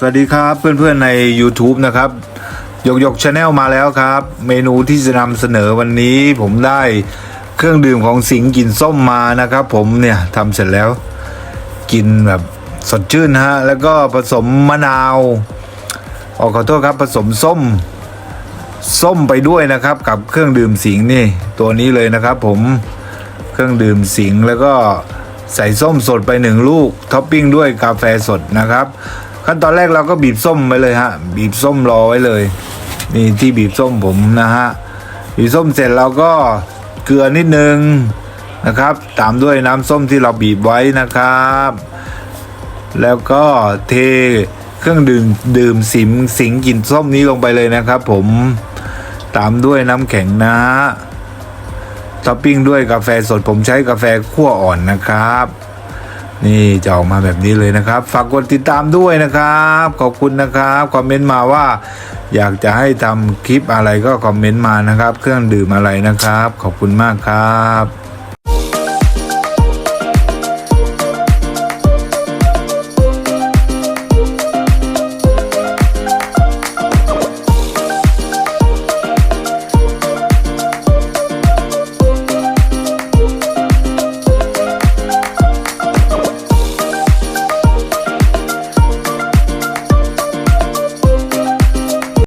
สวัสดีครับเพื่อนๆใน YouTube นะครับหยกหยกชาแนลมาแล้วครับ เมนูที่จะนำเสนอวันนี้ผมได้เครื่องดื่มของสิงกินส้มมานะครับ ผมเนี่ยทำเสร็จแล้วกินแบบสดชื่นฮะแล้วก็ผสมมะนาวออกขอโทษครับผสมส้ม ส้มไปด้วยนะครับ กับเครื่องดื่มสิงนี่ตัวนี้เลยนะครับ ผมเครื่องดื่มสิงแล้วก็ใส่ส้มสดไปหนึ่งลูกท็อปปิ้งด้วยกาแฟสดนะครับ ขั้นตอนแรกเราก็บีบส้มไปเลยฮะ บีบส้มรอไว้เลยนี่ที่บีบส้มผมนะฮะบีบส้มเสร็จเราก็เกลือนิดนึงนะครับ ตามด้วยน้ำส้มที่เราบีบไว้นะครับ แล้วก็เทเครื่องดื่มดื่มสิมสิงกลิ่นส้มนี้ลงไปเลยนะครับผมตามด้วยน้ำแข็งนะท็อปปิ้งด้วยกาแฟสดผมใช้กาแฟขั้วอ่อนนะครับ นี่จะออกมาแบบนี้เลยนะครับ ฝากกดติดตามด้วยนะครับ ขอบคุณนะครับคอมเมนต์มาว่า อยากจะให้ทำคลิปอะไรก็คอมเมนต์มานะครับ เครื่องดื่มอะไรนะครับ ขอบคุณมากครับ